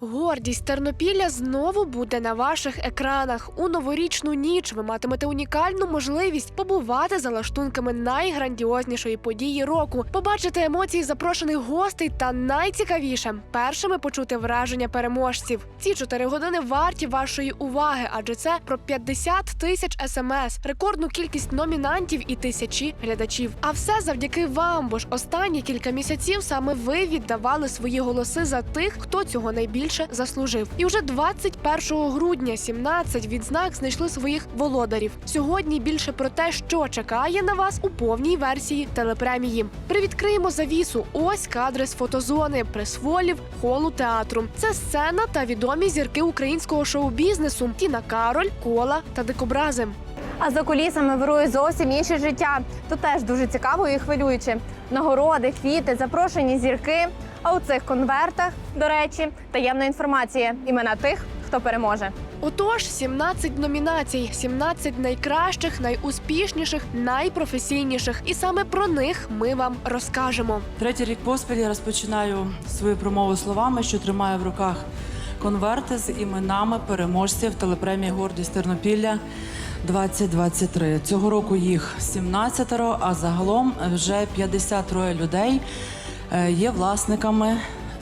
Гордість Тернопілля знову буде на ваших екранах. У новорічну ніч ви матимете унікальну можливість побувати за лаштунками найграндіознішої події року, побачити емоції запрошених гостей та найцікавіше першими почути враження переможців. Ці чотири години варті вашої уваги, адже це про 50 тисяч смс, рекордну кількість номінантів і тисячі глядачів. А все завдяки вам, бо ж останні кілька місяців саме ви віддавали свої голоси за тих, хто цього найбільше заслужив. І вже 21 грудня 17 відзнак знайшли своїх володарів. Сьогодні більше про те, що чекає на вас у повній версії телепремії. Привідкриємо завісу. Ось кадри з фотозони, прес-волів, холу театру. Це сцена та відомі зірки українського шоу-бізнесу: Тіна Кароль, Кола та Дикобрази. А за кулісами вирує зовсім інше життя. Тут теж дуже цікаво і хвилююче. Нагороди, квіти, запрошені зірки. А у цих конвертах, до речі, таємна інформація. Імена тих, хто переможе. Отож, 17 номінацій, 17 найкращих, найуспішніших, найпрофесійніших. І саме про них ми вам розкажемо. Третій рік поспіль я розпочинаю свою промову словами, що тримаю в руках конверти з іменами переможців телепремії Гордість Тернопілля 2023. Цього року їх 17, а загалом вже 53 людей е, є власниками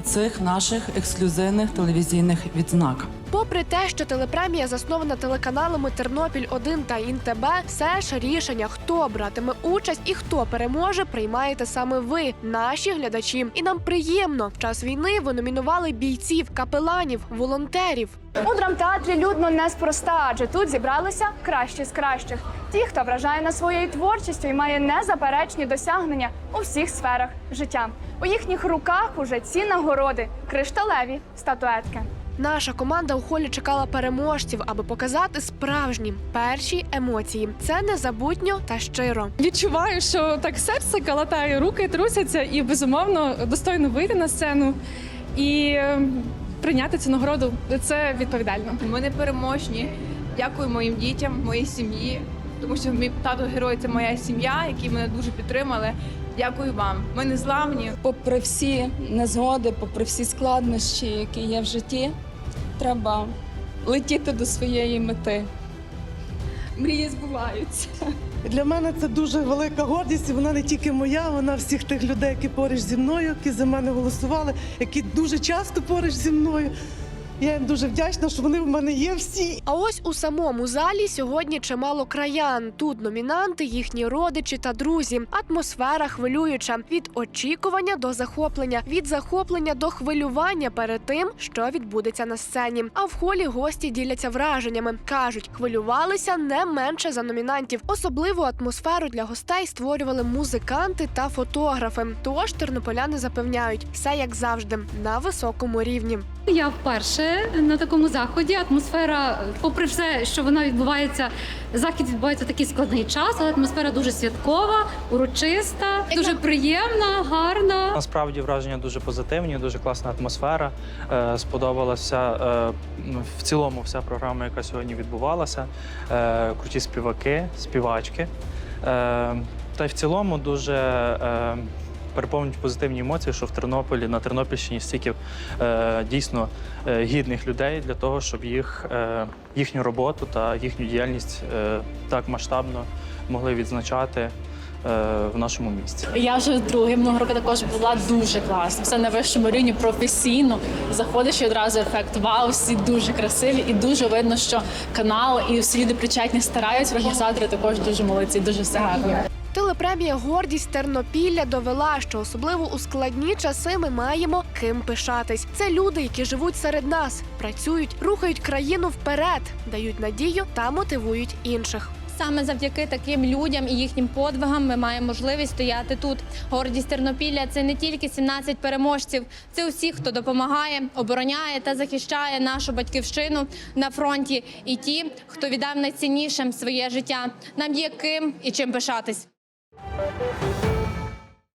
цих наших ексклюзивних телевізійних відзнак. Попри те, що телепремія заснована телеканалами Тернопіль 1 та ІНТБ, все ж рішення, хто братиме участь і хто переможе, приймаєте саме ви, наші глядачі. І нам приємно в час війни ви номінували бійців, капеланів, волонтерів. У драмтеатрі людно неспроста, адже тут зібралися кращі з кращих. Ті, хто вражає нас своєю творчістю і має незаперечні досягнення у всіх сферах життя. У їхніх руках уже ці нагороди кришталеві статуетки. Наша команда у холі чекала переможців, аби показати справжні перші емоції. Це незабутньо та щиро. Відчуваю, що так серце калатає, руки трусяться, і безумовно достойно вийти на сцену і е, прийняти цю нагороду. Це відповідально. Ми не переможні. Дякую моїм дітям, моїй сім'ї, тому що мій тато герой це моя сім'я, які мене дуже підтримали. Дякую вам. Ми не зламні. попри всі незгоди, попри всі складнощі, які є в житті, треба летіти до своєї мети. Мрії збуваються. Для мене це дуже велика гордість. Вона не тільки моя, вона всіх тих людей, які поруч зі мною, які за мене голосували, які дуже часто поруч зі мною. Я їм дуже вдячна, що вони в мене є всі. А ось у самому залі сьогодні чимало краян. Тут номінанти, їхні родичі та друзі. Атмосфера хвилююча від очікування до захоплення, від захоплення до хвилювання перед тим, що відбудеться на сцені. А в холі гості діляться враженнями. кажуть, хвилювалися не менше за номінантів. Особливу атмосферу для гостей створювали музиканти та фотографи. Тож тернополяни запевняють, все як завжди на високому рівні. Я вперше на такому заході. Атмосфера, попри все, що вона відбувається, захід відбувається в такий складний час, але атмосфера дуже святкова, урочиста, дуже приємна, гарна. Насправді враження дуже позитивні, дуже класна атмосфера. Е, Сподобалася е, ну, в цілому вся програма, яка сьогодні відбувалася. Е, Круті співаки, співачки. Е, Та й в цілому дуже е, переповнюють позитивні емоції, що в Тернополі на Тернопільщині стільки е, дійсно е, гідних людей для того, щоб їх, е, їхню роботу та їхню діяльність е, так масштабно могли відзначати в нашому місті. Я вже друге минулого року також була дуже класно. Все на вищому рівні професійно. Заходиш і одразу ефект вау, всі дуже красиві, і дуже видно, що канал і всі люди причетні стараються. Організатори також дуже молодці, дуже все гарно. Телепремія Гордість Тернопілля довела, що особливо у складні часи ми маємо ким пишатись. Це люди, які живуть серед нас, працюють, рухають країну вперед, дають надію та мотивують інших. Саме завдяки таким людям і їхнім подвигам ми маємо можливість стояти тут. Гордість Тернопілля це не тільки 17 переможців, це усі, хто допомагає, обороняє та захищає нашу батьківщину на фронті, і ті, хто віддав найціннішим своє життя. Нам є ким і чим пишатись.